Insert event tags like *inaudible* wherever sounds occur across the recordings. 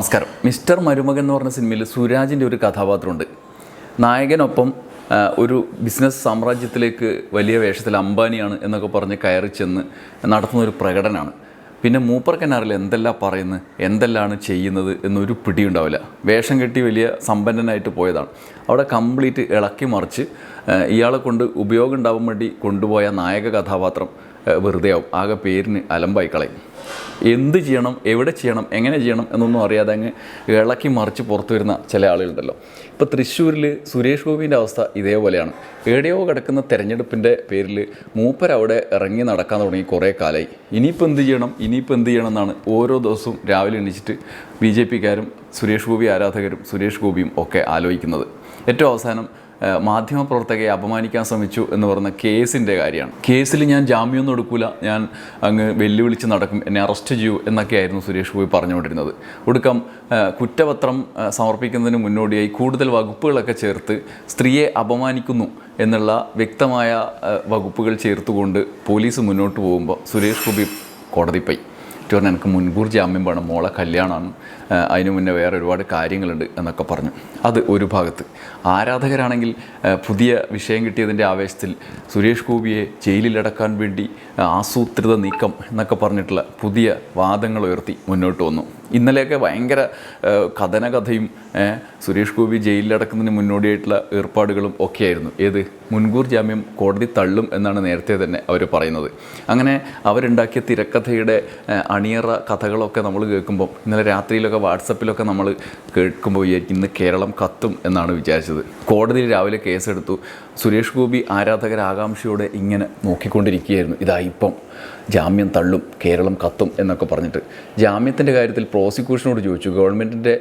നമസ്കാരം. മിസ്റ്റർ മരുമകൻ എന്ന് പറഞ്ഞ സിനിമയിൽ സുരാജിന്റെ ഒരു കഥാപാത്രമുണ്ട്. നായകനൊപ്പം ഒരു ബിസിനസ് സാമ്രാജ്യത്തിലേക്ക് വലിയ വേഷത്തിൽ അംബാനിയാണ് എന്നൊക്കെ പറഞ്ഞ് കയറി ചെന്ന് നടത്തുന്ന ഒരു പ്രകടനമാണ് പിന്നെ മൂപ്പർക്കനാറിൽ എന്തെല്ലാം പറയുന്നത് എന്തെല്ലാമാണ് ചെയ്യുന്നത് എന്നൊരു പിടിയുണ്ടാവില്ല. വേഷം കെട്ടി വലിയ സമ്പന്നനായിട്ട് പോയതാണ്. അവിടെ കംപ്ലീറ്റ് ഇളക്കി മറിച്ച് ഇയാളെ കൊണ്ട് ഉപയോഗം ഉണ്ടാവാൻ വേണ്ടി കൊണ്ടുപോയ നായക കഥാപാത്രം വെറുതെ ആവും ആകെ പേരിന് അലമ്പായി കളയും. എന്ത് ചെയ്യണം എവിടെ ചെയ്യണം എങ്ങനെ ചെയ്യണം എന്നൊന്നും അറിയാതെ അങ്ങ് ഇളക്കി മറിച്ച് പുറത്തു വരുന്ന ചില ആളുകളുണ്ടല്ലോ. ഇപ്പോൾ തൃശ്ശൂരിൽ സുരേഷ് ഗോപിന്റെ അവസ്ഥ ഇതേപോലെയാണ്. എവിടെയോ കിടക്കുന്ന തെരഞ്ഞെടുപ്പിന്റെ പേരിൽ മൂപ്പർ അവിടെ ഇറങ്ങി നടക്കാൻ തുടങ്ങി കുറേ കാലമായി ഇനിയിപ്പോൾ എന്ത് ചെയ്യണം ഇനിയിപ്പോൾ എന്ത് ചെയ്യണം എന്നാണ് ഓരോ ദിവസവും രാവിലെ എണീച്ചിട്ട് ബി ജെ പിക്കാരും സുരേഷ് ഗോപി ആരാധകരും സുരേഷ് ഗോപിയും ഒക്കെ ആലോചിക്കുന്നത്. ഏറ്റവും അവസാനം മാധ്യമപ്രവർത്തകയെ അപമാനിക്കാൻ ശ്രമിച്ചു എന്ന് പറഞ്ഞ കേസിന്റെ കാര്യമാണ്. കേസിൽ ഞാൻ ജാമ്യമൊന്നും എടുക്കൂല. ഞാൻ അങ്ങ് വെല്ലുവിളിച്ച് നടക്കും. എന്നെ അറസ്റ്റ് ചെയ്യൂ എന്നൊക്കെയായിരുന്നു സുരേഷ് ഗോപി പറഞ്ഞുകൊണ്ടിരുന്നത്. ഒടുക്കം കുറ്റപത്രം സമർപ്പിക്കുന്നതിന് മുന്നോടിയായി കൂടുതൽ വകുപ്പുകളൊക്കെ ചേർത്ത് സ്ത്രീയെ അപമാനിക്കുന്നു എന്നുള്ള വ്യക്തമായ വകുപ്പുകൾ ചേർത്തുകൊണ്ട് പോലീസ് മുന്നോട്ട് പോകുമ്പോൾ സുരേഷ് ഗോപി കോടതി പറഞ്ഞു എനിക്ക് മുൻകൂർ ജാമ്യം വേണം. മോളെ കല്യാണമാണ്. അതിന് മുന്നേ വേറെ ഒരുപാട് കാര്യങ്ങളുണ്ട് എന്നൊക്കെ പറഞ്ഞു. അത് ഒരു ഭാഗത്ത്. ആരാധകരാണെങ്കിൽ പുതിയ വിഷയം കിട്ടിയതിന്റെ ആവേശത്തിൽ സുരേഷ് ഗോപിയെ ജയിലിലടക്കാൻ വേണ്ടി ആസൂത്രിത നീക്കം എന്നൊക്കെ പറഞ്ഞിട്ടുള്ള പുതിയ വാദങ്ങൾ ഉയർത്തി മുന്നോട്ട് വന്നു. ഇന്നലെയൊക്കെ ഭയങ്കര കഥനകഥയും സുരേഷ് ഗോപി ജയിലിലടക്കുന്നതിന് മുന്നോടിയായിട്ടുള്ള ഏർപ്പാടുകളും ഒക്കെയായിരുന്നു. ഏത്? മുൻകൂർ ജാമ്യം കോടതി തള്ളും എന്നാണ് നേരത്തെ തന്നെ അവർ പറയുന്നത്. അങ്ങനെ അവരുണ്ടാക്കിയ തിരക്കഥയുടെ അണിയറ കഥകളൊക്കെ നമ്മൾ കേൾക്കുമ്പോൾ ഇന്നലെ രാത്രിയിലൊക്കെ വാട്സപ്പിലൊക്കെ നമ്മൾ കേൾക്കുമ്പോൾ ഇന്ന് കേരളം കത്തും എന്നാണ് വിചാരിച്ചത്. കോടതിയിൽ രാവിലെ കേസെടുത്തു. സുരേഷ് ഗോപി ആരാധകർ ആകാംക്ഷയോടെ ഇങ്ങനെ നോക്കിക്കൊണ്ടിരിക്കുകയായിരുന്നു. ഇതാ ഇപ്പം ജാമ്യം തള്ളും കേരളം കത്തും എന്നൊക്കെ പറഞ്ഞിട്ട്. ജാമ്യത്തിന്റെ കാര്യത്തിൽ പ്രോസിക്യൂഷനോട് ചോദിച്ചു ഗവൺമെന്റിന്റെ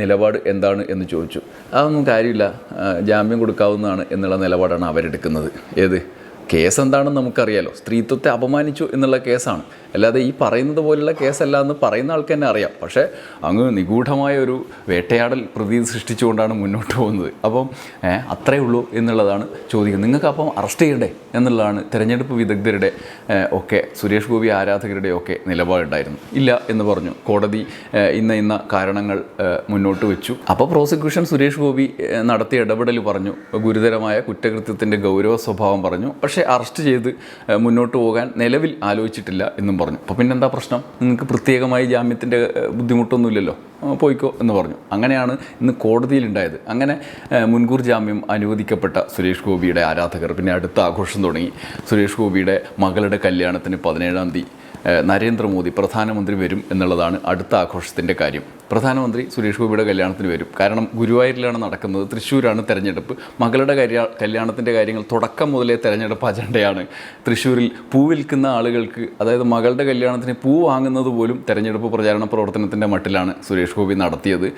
നിലപാട് എന്താണ് എന്ന് ചോദിച്ചു. അതൊന്നും കാര്യമില്ല ജാമ്യം കൊടുക്കാവുന്നതാണ് എന്നുള്ള നിലപാടാണ് അവരെടുക്കുന്നത്. ഏത്? കേസ് എന്താണെന്ന് നമുക്കറിയാലോ. സ്ത്രീത്വത്തെ അപമാനിച്ചു എന്നുള്ള കേസാണ്. അല്ലാതെ ഈ പറയുന്നത് പോലുള്ള കേസല്ല എന്ന് പറയുന്ന ആൾക്ക് തന്നെ അറിയാം. പക്ഷേ അങ്ങ് നിഗൂഢമായ ഒരു വേട്ടയാടൽ പ്രതീതി സൃഷ്ടിച്ചുകൊണ്ടാണ് മുന്നോട്ട് പോകുന്നത്. അപ്പം അത്രേ ഉള്ളൂ എന്നുള്ളതാണ് ചോദിക്കുന്നത് നിങ്ങൾക്ക് അപ്പം അറസ്റ്റ് ചെയ്യണ്ടേ എന്നുള്ളതാണ് തെരഞ്ഞെടുപ്പ് വിദഗ്ധരുടെ ഒക്കെ സുരേഷ് ഗോപി ആരാധകരുടെ ഒക്കെ നിലപാടുണ്ടായിരുന്നു. ഇല്ല എന്ന് പറഞ്ഞു. കോടതി ഇന്ന ഇന്ന കാരണങ്ങൾ മുന്നോട്ട് വെച്ചു. അപ്പോൾ പ്രോസിക്യൂഷൻ സുരേഷ് ഗോപി നടത്തിയ ഇടപെടൽ പറഞ്ഞു. ഗുരുതരമായ കുറ്റകൃത്യത്തിന്റെ ഗൗരവ സ്വഭാവം പറഞ്ഞു. പക്ഷേ അറസ്റ്റ് ചെയ്ത് മുന്നോട്ട് പോകാൻ നിലവിൽ ആലോചിച്ചിട്ടില്ല എന്നും പറഞ്ഞു. അപ്പോൾ പിന്നെന്താ പ്രശ്നം? നിങ്ങൾക്ക് പ്രത്യേകമായി ജാമ്യത്തിന്റെ ബുദ്ധിമുട്ടൊന്നുമില്ലല്ലോ? പോയിക്കോ എന്ന് പറഞ്ഞു. അങ്ങനെയാണ് ഇന്ന് കോടതിയിലുണ്ടായത്. അങ്ങനെ മുൻകൂർ ജാമ്യം അനുവദിക്കപ്പെട്ട സുരേഷ് ഗോപിയുടെ ആരാധകർ പിന്നെ അടുത്ത ആഘോഷം തുടങ്ങി. സുരേഷ് ഗോപിയുടെ മകളുടെ കല്യാണത്തിന് പതിനേഴാം തീയതി നരേന്ദ്രമോദി പ്രധാനമന്ത്രി വരും എന്നുള്ളതാണ് അടുത്ത ആഘോഷത്തിന്റെ കാര്യം. പ്രധാനമന്ത്രി സുരേഷ് ഗോപിയുടെ കല്യാണത്തിന് വരും. കാരണം ഗുരുവായൂരിലാണ് നടക്കുന്നത്. തൃശ്ശൂരാണ് തെരഞ്ഞെടുപ്പ്. മകളുടെ കല്യാ കല്യാണത്തിന്റെ കാര്യങ്ങൾ തുടക്കം മുതലേ തെരഞ്ഞെടുപ്പ് അജണ്ടയാണ്. തൃശ്ശൂരിൽ പൂ വിൽക്കുന്ന ആളുകൾക്ക് അതായത് മകളുടെ കല്യാണത്തിന് പൂ വാങ്ങുന്നത് പോലും തെരഞ്ഞെടുപ്പ് പ്രചാരണ പ്രവർത്തനത്തിന്റെ മട്ടിലാണ് സുരേഷ് ഗോപി നടത്തിയത്.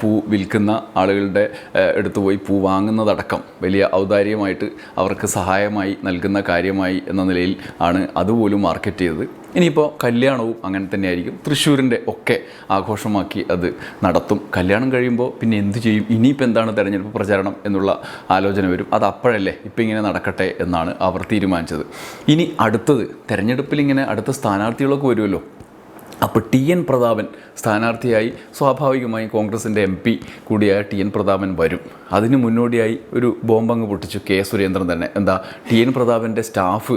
പൂ വിൽക്കുന്ന ആളുകളുടെ എടുത്തു പോയി പൂ വാങ്ങുന്നതടക്കം. വലിയ ഔദാര്യമായിട്ട് അവർക്ക് സഹായമായി നൽകുന്ന കാര്യമായി എന്ന നിലയിൽ ആണ് അതുപോലും മാർക്കറ്റ് ചെയ്തത്. ഇനിയിപ്പോൾ കല്യാണവും അങ്ങനെ തന്നെയായിരിക്കും. തൃശ്ശൂരിന്റെ ഒക്കെ ആഘോഷമാക്കി അത് നടത്തും. കല്യാണം കഴിയുമ്പോൾ പിന്നെ എന്ത് ചെയ്യും? ഇനിയിപ്പോൾ എന്താണ് തെരഞ്ഞെടുപ്പ് പ്രചാരണം എന്നുള്ള ആലോചന വരും. അത് അപ്പോഴല്ലേ ഇപ്പം ഇങ്ങനെ നടക്കട്ടെ എന്നാണ് അവർ തീരുമാനിച്ചത്. ഇനി അടുത്തത് തെരഞ്ഞെടുപ്പിൽ ഇങ്ങനെ അടുത്ത സ്ഥാനാർത്ഥികളൊക്കെ വരുമല്ലോ. അപ്പോൾ ടി എൻ പ്രതാപൻ സ്ഥാനാർത്ഥിയായി സ്വാഭാവികമായി കോൺഗ്രസിന്റെ എം പി കൂടിയായ ടി എൻ പ്രതാപൻ വരും. അതിന് മുന്നോടിയായി ഒരു ബോംബങ്ങ് പൊട്ടിച്ചു കെ സുരേന്ദ്രൻ തന്നെ. എന്താ ടി എൻ പ്രതാപന്റെ സ്റ്റാഫ്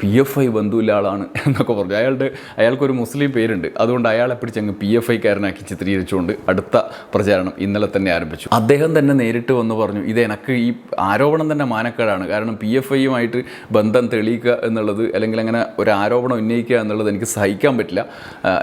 പി എഫ് ഐ ബന്ധുവിലാളാണ് എന്നൊക്കെ പറഞ്ഞു. അയാളുടെ അയാൾക്കൊരു മുസ്ലിം പേരുണ്ട്. അതുകൊണ്ട് അയാളെ പിടിച്ചങ്ങ് പി എഫ് ഐക്കാരനാക്കി ചിത്രീകരിച്ചുകൊണ്ട് അടുത്ത പ്രചാരണം ഇന്നലെ തന്നെ ആരംഭിച്ചു. അദ്ദേഹം തന്നെ നേരിട്ട് വന്ന് പറഞ്ഞു ഇത് എനിക്ക് ഈ ആരോപണം തന്നെ മാനക്കേടാണ്. കാരണം പി എഫ് ഐയുമായിട്ട് ബന്ധം തെളിയിക്കുക എന്നുള്ളത് അല്ലെങ്കിൽ അങ്ങനെ ഒരു ആരോപണം ഉന്നയിക്കുക എന്നുള്ളത് എനിക്ക് സഹിക്കാൻ പറ്റില്ല.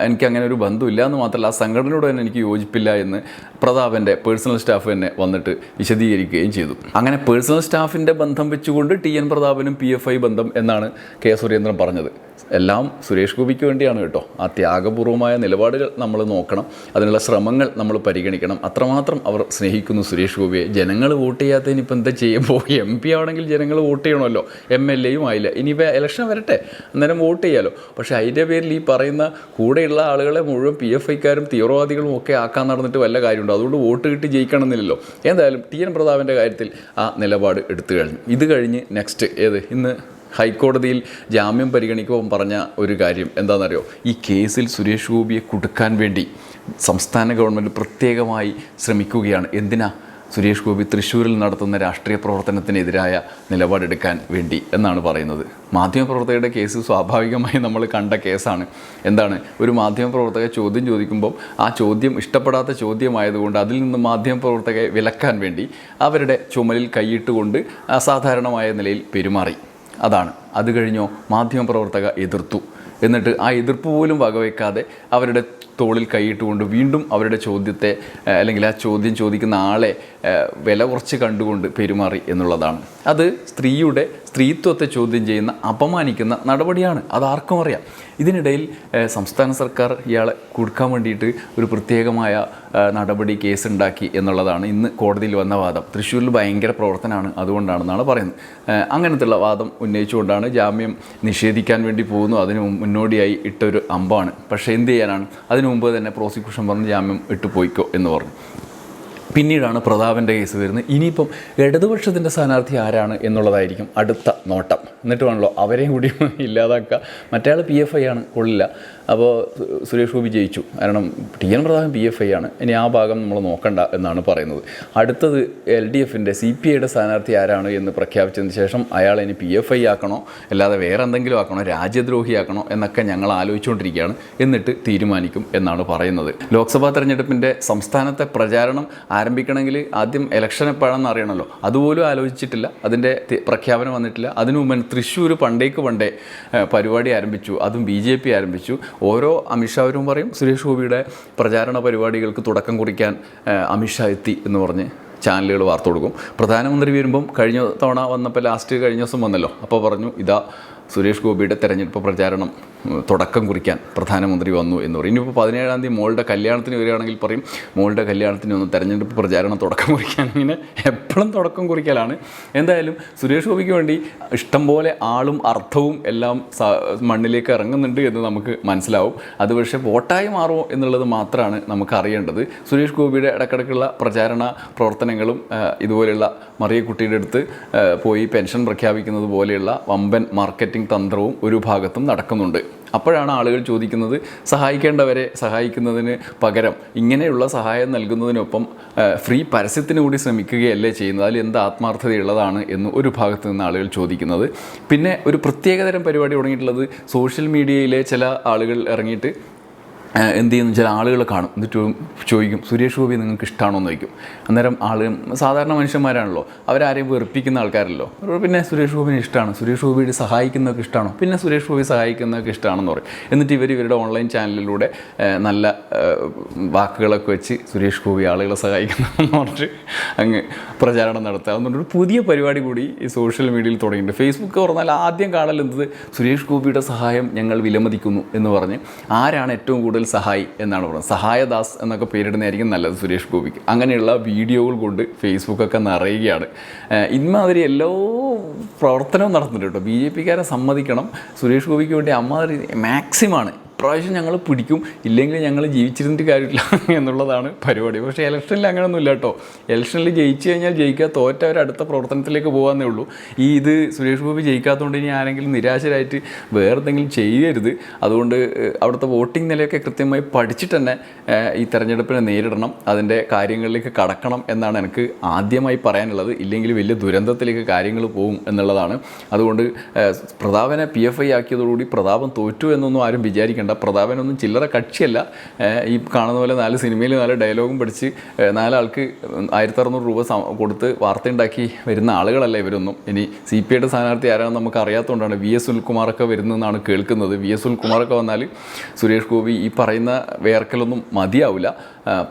എനിക്ക് അങ്ങനെ ഒരു ബന്ധമില്ല എന്ന് മാത്രമല്ല ആ സംഘടനയോട് തന്നെ എനിക്ക് യോജിപ്പില്ല എന്ന് പ്രതാപന്റെ പേഴ്സണൽ സ്റ്റാഫ് തന്നെ വന്നിട്ട് വിശദീകരിക്കുകയും ചെയ്തു. അങ്ങനെ പേഴ്സണൽ സ്റ്റാഫിന്റെ ബന്ധം വെച്ചുകൊണ്ട് ടി എൻ പ്രതാപനും പി എഫ് ഐ ബന്ധം എന്നാണ് കെ സുരേന്ദ്രൻ പറഞ്ഞത്. എല്ലാം സുരേഷ് ഗോപിക്ക് വേണ്ടിയാണ് കേട്ടോ. ആ ത്യാഗപൂർവമായ നിലപാടുകൾ നമ്മൾ നോക്കണം. അതിനുള്ള ശ്രമങ്ങൾ നമ്മൾ പരിഗണിക്കണം. അത്രമാത്രം അവർ സ്നേഹിക്കുന്നു സുരേഷ് ഗോപിയെ. ജനങ്ങൾ വോട്ട് ചെയ്യാത്തതിന് ഇപ്പം എന്താ ചെയ്യുമ്പോൾ എം പി ആണെങ്കിൽ ജനങ്ങൾ വോട്ട് ചെയ്യണമല്ലോ. എം എൽ എയും ആയില്ല. ഇനിയിപ്പോൾ ഇലക്ഷൻ വരട്ടെ. അന്നേരം വോട്ട് ചെയ്യാലോ. പക്ഷേ അതിന്റെ പേരിൽ ഈ പറയുന്ന കൂടെയുള്ള ആളുകളെ മുഴുവൻ പി എഫ് ഐക്കാരും തീവ്രവാദികളും ഒക്കെ ആക്കാൻ നടന്നിട്ട് വല്ല കാര്യമുണ്ടോ? അതുകൊണ്ട് വോട്ട് കിട്ടി ജയിക്കണമെന്നില്ലല്ലോ. എന്തായാലും ടി എൻ പ്രതാപന്റെ കാര്യത്തിൽ ആ നിലപാട് എടുത്തു കഴിഞ്ഞു. ഇത് കഴിഞ്ഞ് നെക്സ്റ്റ് ഏത്? ഇന്ന് ഹൈക്കോടതിയിൽ ജാമ്യം പരിഗണിക്കുമ്പോൾ പറഞ്ഞ ഒരു കാര്യം എന്താണെന്നറിയോ? ഈ കേസിൽ സുരേഷ് ഗോപിയെ കുടുക്കാൻ വേണ്ടി സംസ്ഥാന ഗവൺമെന്റ് പ്രത്യേകമായി ശ്രമിക്കുകയാണ്. എന്തിനാ? സുരേഷ് ഗോപി തൃശ്ശൂരിൽ നടത്തുന്ന രാഷ്ട്രീയ പ്രവർത്തനത്തിനെതിരായ നിലപാടെടുക്കാൻ വേണ്ടി എന്നാണ് പറയുന്നത്. മാധ്യമപ്രവർത്തകരുടെ കേസ് സ്വാഭാവികമായി നമ്മൾ കണ്ട കേസാണ്. എന്താണ്? ഒരു മാധ്യമപ്രവർത്തക ചോദ്യം ചോദിക്കുമ്പോൾ ആ ചോദ്യം ഇഷ്ടപ്പെടാത്ത ചോദ്യമായതുകൊണ്ട് അതിൽ നിന്ന് മാധ്യമപ്രവർത്തകരെ വിലക്കാൻ വേണ്ടി അവരുടെ ചുമലിൽ കൈയിട്ടുകൊണ്ട് അസാധാരണമായ നിലയിൽ പെരുമാറി. അതാണ്. അത് കഴിഞ്ഞോ മാധ്യമപ്രവർത്തക എതിർത്തു. എന്നിട്ട് ആ എതിർപ്പ് പോലും വകവയ്ക്കാതെ അവരുടെ തോളിൽ കൈയിട്ടുകൊണ്ട് വീണ്ടും അവരുടെ ചോദ്യത്തെ അല്ലെങ്കിൽ ആ ചോദ്യം ചോദിക്കുന്ന ആളെ വില കുറച്ച് കണ്ടുകൊണ്ട് പെരുമാറി എന്നുള്ളതാണ്. അത് സ്ത്രീയുടെ സ്ത്രീത്വത്തെ ചോദ്യം ചെയ്യുന്ന അപമാനിക്കുന്ന നടപടിയാണ്. അത് ആർക്കും അറിയാം. ഇതിനിടയിൽ സംസ്ഥാന സർക്കാർ ഇയാളെ കൊടുക്കാൻ വേണ്ടിയിട്ട് ഒരു പ്രത്യേകമായ നടപടി കേസുണ്ടാക്കി എന്നുള്ളതാണ് ഇന്ന് കോടതിയിൽ വന്ന വാദം. തൃശ്ശൂരിൽ ഭയങ്കര പ്രവർത്തനമാണ് അതുകൊണ്ടാണെന്നാണ് പറയുന്നത്. അങ്ങനത്തെയുള്ള വാദം ഉന്നയിച്ചുകൊണ്ടാണ് ജാമ്യം നിഷേധിക്കാൻ വേണ്ടി പോകുന്നു. അതിന് മുന്നോടിയായി ഇട്ടൊരു അമ്പാണ്. പക്ഷേ എന്ത് ചെയ്യാനാണ്? അതിനു മുമ്പ് തന്നെ പ്രോസിക്യൂഷൻ പറഞ്ഞ് ജാമ്യം ഇട്ട് പോയിക്കോ എന്ന് പറഞ്ഞു. പിന്നീടാണ് പ്രതാപന്റെ കേസ് വരുന്നത്. ഇനിയിപ്പം ഇടതുപക്ഷത്തിന്റെ സ്ഥാനാർത്ഥി ആരാണ് എന്നുള്ളതായിരിക്കും അടുത്ത നോട്ടം. എന്നിട്ട് വേണമല്ലോ അവരെയും കൂടി *laughs* ഇല്ലാതാക്കുക. മറ്റേ പി എഫ് ഐ ആണ് കൊള്ളില്ല. അപ്പോൾ സുരേഷ് ഗോപി ജയിച്ചു. കാരണം T N Prathapan P F I ആണ്. ഇനി ആ ഭാഗം നമ്മൾ നോക്കണ്ട എന്നാണ് പറയുന്നത്. അടുത്തത് എൽ ഡി എഫിന്റെ സി പി ഐയുടെ സ്ഥാനാർത്ഥി ആരാണ് എന്ന് പ്രഖ്യാപിച്ചതിന് ശേഷം അയാൾ ഇനി പി എഫ് ഐ ആക്കണോ അല്ലാതെ വേറെ എന്തെങ്കിലും ആക്കണോ രാജ്യദ്രോഹിയാക്കണോ എന്നൊക്കെ ഞങ്ങൾ ആലോചിച്ചുകൊണ്ടിരിക്കുകയാണ്. എന്നിട്ട് തീരുമാനിക്കും എന്നാണ് പറയുന്നത്. ലോക്സഭാ തെരഞ്ഞെടുപ്പിന്റെ സംസ്ഥാനത്തെ പ്രചാരണം ആരംഭിക്കണമെങ്കിൽ ആദ്യം ഇലക്ഷൻ എപ്പോഴാണെന്ന് അറിയണമല്ലോ. അതുപോലും ആലോചിച്ചിട്ടില്ല. അതിന്റെ പ്രഖ്യാപനം വന്നിട്ടില്ല. അതിനു മുമ്പ് തൃശ്ശൂർ പണ്ടേക്ക് പണ്ടേ പരിപാടി ആരംഭിച്ചു. അതും ബി ജെ പി ആരംഭിച്ചു. ഓരോ അമിത്ഷാവരും പറയും സുരേഷ് ഗോപിയുടെ പ്രചാരണ പരിപാടികൾക്ക് തുടക്കം കുറിക്കാൻ അമിത്ഷാ എത്തി എന്ന് പറഞ്ഞ് ചാനലുകൾ വാർത്ത കൊടുക്കും. പ്രധാനമന്ത്രി വരുമ്പം കഴിഞ്ഞ തവണ വന്നപ്പോൾ ലാസ്റ്റ് കഴിഞ്ഞ ദിവസം വന്നല്ലോ. അപ്പോൾ പറഞ്ഞു ഇതാ സുരേഷ് ഗോപിയുടെ തെരഞ്ഞെടുപ്പ് പ്രചാരണം. തുടക്കം കുറിക്കാൻ പ്രധാനമന്ത്രി വന്നു എന്ന് പറയും. ഇനിയിപ്പോൾ പതിനേഴാം തീയതി മോളുടെ കല്യാണത്തിന് വരികയാണെങ്കിൽ പറയും മോളുടെ കല്യാണത്തിന് ഒന്ന് തെരഞ്ഞെടുപ്പ് പ്രചാരണം തുടക്കം കുറിക്കാൻ. ഇങ്ങനെ എപ്പോഴും തുടക്കം കുറിക്കലാണ്. എന്തായാലും സുരേഷ് ഗോപിക്ക് വേണ്ടി ഇഷ്ടംപോലെ ആളും അർത്ഥവും എല്ലാം മണ്ണിലേക്ക് ഇറങ്ങുന്നുണ്ട് എന്ന് നമുക്ക് മനസ്സിലാവും. അത് പക്ഷേ വോട്ടായി മാറുമോ എന്നുള്ളത് മാത്രമാണ് നമുക്ക് അറിയേണ്ടത്. സുരേഷ് ഗോപിയുടെ ഇടക്കിടക്കുള്ള പ്രചാരണ പ്രവർത്തനങ്ങളും ഇതുപോലെയുള്ള മറിയക്കുട്ടിയുടെ അടുത്ത് പോയി പെൻഷൻ പ്രഖ്യാപിക്കുന്നത് പോലെയുള്ള വമ്പൻ മാർക്കറ്റിംഗ് തന്ത്രവും ഒരു ഭാഗത്തും നടക്കുന്നുണ്ട്. അപ്പോഴാണ് ആളുകൾ ചോദിക്കുന്നത് സഹായിക്കേണ്ടവരെ സഹായിക്കുന്നതിന് പകരം ഇങ്ങനെയുള്ള സഹായം നൽകുന്നതിനൊപ്പം ഫ്രീ പരസ്യത്തിന് കൂടി ശ്രമിക്കുകയല്ലേ ചെയ്യുന്നത്? അതിൽ എന്ത് ആത്മാർത്ഥതയുള്ളതാണ് എന്ന് ഒരു ഭാഗത്ത് നിന്ന് ആളുകൾ ചോദിക്കുന്നത്. പിന്നെ ഒരു പ്രത്യേകതരം പരിപാടി തുടങ്ങിയിട്ടുള്ളത് സോഷ്യൽ മീഡിയയിലെ ചില ആളുകൾ ഇറങ്ങിയിട്ട് എന്ത് ചെയ്യുന്നു? ചില ആളുകൾ കാണും. എന്നിട്ട് ചോദിക്കും സുരേഷ് ഗോപി നിങ്ങൾക്ക് ഇഷ്ടമാണോ എന്ന് ചോദിക്കും. അന്നേരം ആൾ സാധാരണ മനുഷ്യന്മാരാണല്ലോ. അവരാരെയും വെറുപ്പിക്കുന്ന ആൾക്കാരല്ലോ. പിന്നെ സുരേഷ് ഗോപിനെ ഇഷ്ടമാണ് സുരേഷ് ഗോപിയുടെ സഹായിക്കുന്നതൊക്കെ ഇഷ്ടമാണോ പിന്നെ സുരേഷ് ഗോപി സഹായിക്കുന്നതൊക്കെ ഇഷ്ടമാണെന്ന് പറയും. എന്നിട്ട് ഇവർ ഇവരുടെ ഓൺലൈൻ ചാനലിലൂടെ നല്ല വാക്കുകളൊക്കെ വെച്ച് സുരേഷ് ഗോപി ആളുകളെ സഹായിക്കുന്നതെന്ന് പറഞ്ഞിട്ട് അങ്ങ് പ്രചാരണം നടത്തുക. ഒരു പുതിയ പരിപാടി കൂടി ഈ സോഷ്യൽ മീഡിയയിൽ തുടങ്ങിയിട്ടുണ്ട്. ഫേസ്ബുക്ക് തുറന്നാൽ ആദ്യം കാണൽ സുരേഷ് ഗോപിയുടെ സഹായം ഞങ്ങൾ വിലമതിക്കുന്നു എന്ന് പറഞ്ഞ് ആരാണ് ഏറ്റവും കൂടുതൽ സഹായി എന്നാണ് പറയുന്നത്. സഹായദാസ് എന്നൊക്കെ പേരിടുന്നതായിരിക്കും നല്ലത് സുരേഷ് ഗോപിക്ക്. അങ്ങനെയുള്ള വീഡിയോകൾ കൊണ്ട് ഫേസ്ബുക്കൊക്കെ നിറയുകയാണ്. ഇന്നാതിരി എല്ലാ പ്രവർത്തനവും നടത്തുന്നുണ്ട് കേട്ടോ. ബി ജെ പിക്കാരെ സമ്മതിക്കണം. സുരേഷ് ഗോപിക്ക് വേണ്ടി അമ്മാതിരി മാക്സിമാണ് ഇപ്രാവശ്യം ഞങ്ങൾ പിടിക്കും ഇല്ലെങ്കിൽ ഞങ്ങൾ ജീവിച്ചിരുന്നിട്ട് കാര്യമില്ല *laughs* എന്നുള്ളതാണ് പരിപാടി. പക്ഷേ ഇലക്ഷനിൽ അങ്ങനെയൊന്നുമില്ല കേട്ടോ. ഇലക്ഷനിൽ ജയിച്ചു കഴിഞ്ഞാൽ ജയിക്കുക തോറ്റവർ അടുത്ത പ്രവർത്തനത്തിലേക്ക് പോകാമെന്നേ ഉള്ളൂ. ഈ ഇത് സുരേഷ് ഗോപി ജയിക്കാത്തതുകൊണ്ട് ഇനി ആരെങ്കിലും നിരാശരായിട്ട് വേറെ എന്തെങ്കിലും ചെയ്യരുത്. അതുകൊണ്ട് അവിടുത്തെ വോട്ടിംഗ് നിലയൊക്കെ കൃത്യമായി പഠിച്ചിട്ട് തന്നെ ഈ തെരഞ്ഞെടുപ്പിനെ നേരിടണം അതിന്റെ കാര്യങ്ങളിലേക്ക് കടക്കണം എന്നാണ് എനിക്ക് ആദ്യമായി പറയാനുള്ളത്. ഇല്ലെങ്കിൽ വലിയ ദുരന്തത്തിലേക്ക് കാര്യങ്ങൾ പോകും എന്നുള്ളതാണ്. അതുകൊണ്ട് പ്രതാപനെ പി എഫ് ഐ ആക്കിയതോടുകൂടി പ്രതാപം തോറ്റു എന്നൊന്നും ആരും വിചാരിക്കേണ്ട. പ്രതാപനൊന്നും ചില്ലറ കക്ഷിയല്ല. ഈ കാണുന്ന പോലെ നാല് സിനിമയിൽ നാല് ഡയലോഗും പഠിച്ച് നാലാൾക്ക് ആയിരത്തി അറുന്നൂറ് രൂപ കൊടുത്ത് വാർത്തയുണ്ടാക്കി വരുന്ന ആളുകളല്ല ഇവരൊന്നും. ഇനി സി പി ഐയുടെ സ്ഥാനാർത്ഥി ആരാണെന്ന് നമുക്ക് അറിയാത്തതുകൊണ്ടാണ് വി എസ് സുനിൽകുമാറൊക്കെ വരുന്നതെന്നാണ് കേൾക്കുന്നത്. വി എസ് സുനിൽകുമാറൊക്കെ വന്നാൽ സുരേഷ് ഗോപി ഈ പറയുന്ന വേർക്കലൊന്നും മതിയാവില്ല.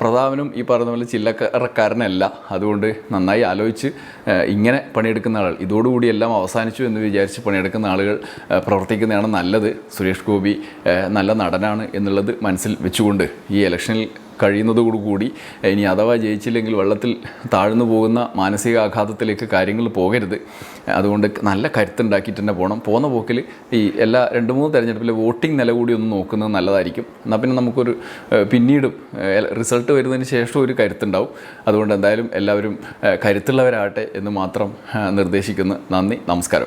പ്രതാപനും ഈ പറയുന്ന പോലെ ചില്ലക്കറക്കാരനല്ല. അതുകൊണ്ട് നന്നായി ആലോചിച്ച് ഇങ്ങനെ പണിയെടുക്കുന്ന ആളുകൾ ഇതോടുകൂടി എല്ലാം അവസാനിച്ചു എന്ന് വിചാരിച്ച് പണിയെടുക്കുന്ന ആളുകൾ പ്രവർത്തിക്കുന്നതാണ് നല്ലത്. സുരേഷ് ഗോപി നല്ല നടനാണ് എന്നുള്ളത് മനസ്സിൽ വെച്ചുകൊണ്ട് ഈ ഇലക്ഷനിൽ കഴിയുന്നതോടുകൂടി ഇനി അഥവാ ജയിച്ചില്ലെങ്കിൽ വെള്ളത്തിൽ താഴ്ന്നു പോകുന്ന മാനസികാഘാതത്തിലേക്ക് കാര്യങ്ങൾ പോകരുത്. അതുകൊണ്ട് നല്ല കരുത്തുണ്ടാക്കിയിട്ട് തന്നെ പോകണം പോകുന്ന പോക്കിൽ ഈ എല്ലാ രണ്ട് മൂന്ന് തിരഞ്ഞെടുപ്പിലെ വോട്ടിംഗ് നില കൂടി ഒന്ന് നോക്കുന്നത് നല്ലതായിരിക്കും. എന്നാൽ പിന്നെ നമുക്കൊരു പിന്നീടും റിസൾട്ട് വരുന്നതിന് ശേഷം ഒരു കരുത്തുണ്ടാവും. അതുകൊണ്ട് എന്തായാലും എല്ലാവരും കരുത്തുള്ളവരാകട്ടെ എന്ന് മാത്രം നിർദ്ദേശിക്കുന്നു. നന്ദി നമസ്കാരം.